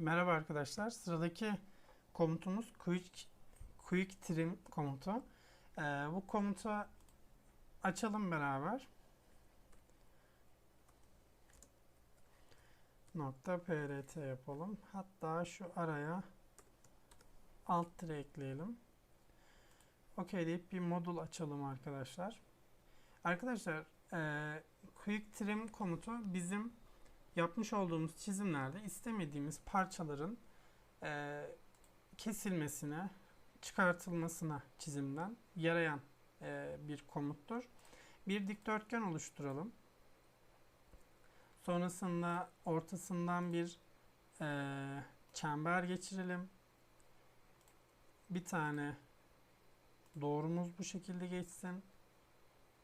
Merhaba arkadaşlar. Sıradaki komutumuz quick, quick trim komutu. Ee, bu komutu açalım beraber. Nokta prt yapalım. Hatta şu araya alt tire ekleyelim. OK deyip bir modul açalım arkadaşlar. Arkadaşlar e, quick trim komutu bizim yapmış olduğumuz çizimlerde istemediğimiz parçaların e, kesilmesine, çıkartılmasına çizimden yarayan e, bir komuttur. Bir dikdörtgen oluşturalım. Sonrasında ortasından bir e, çember geçirelim. Bir tane doğrumuz bu şekilde geçsin.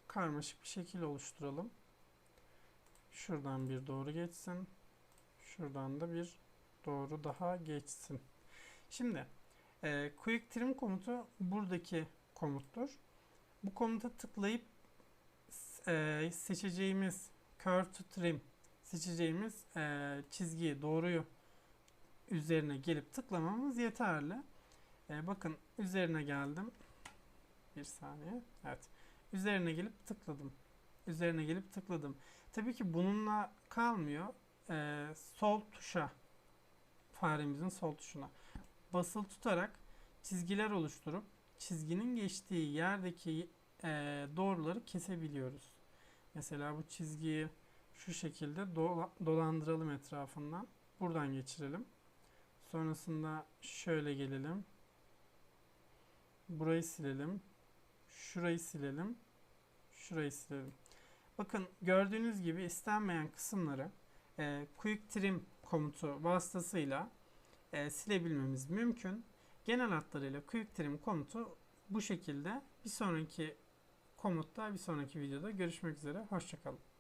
Karmaşık bir şekil oluşturalım. Şuradan bir doğru geçsin. Şuradan da bir doğru daha geçsin. Şimdi e, quick trim komutu buradaki komuttur. Bu komuta tıklayıp e, seçeceğimiz curve to trim seçeceğimiz e, çizgiyi doğruyu üzerine gelip tıklamamız yeterli. E, bakın üzerine geldim. Bir saniye. Evet. Üzerine gelip tıkladım. Üzerine gelip tıkladım. Tabii ki bununla kalmıyor. Ee, sol tuşa faremizin sol tuşuna basılı tutarak çizgiler oluşturup çizginin geçtiği yerdeki e, doğruları kesebiliyoruz. Mesela bu çizgiyi şu şekilde dola, dolandıralım etrafından. Buradan geçirelim. Sonrasında şöyle gelelim. Burayı silelim. Şurayı silelim. Şurayı silelim. Bakın gördüğünüz gibi istenmeyen kısımları e, quick trim komutu vasıtasıyla e, silebilmemiz mümkün. Genel hatlarıyla quick trim komutu bu şekilde. Bir sonraki komutta, bir sonraki videoda görüşmek üzere. Hoşçakalın.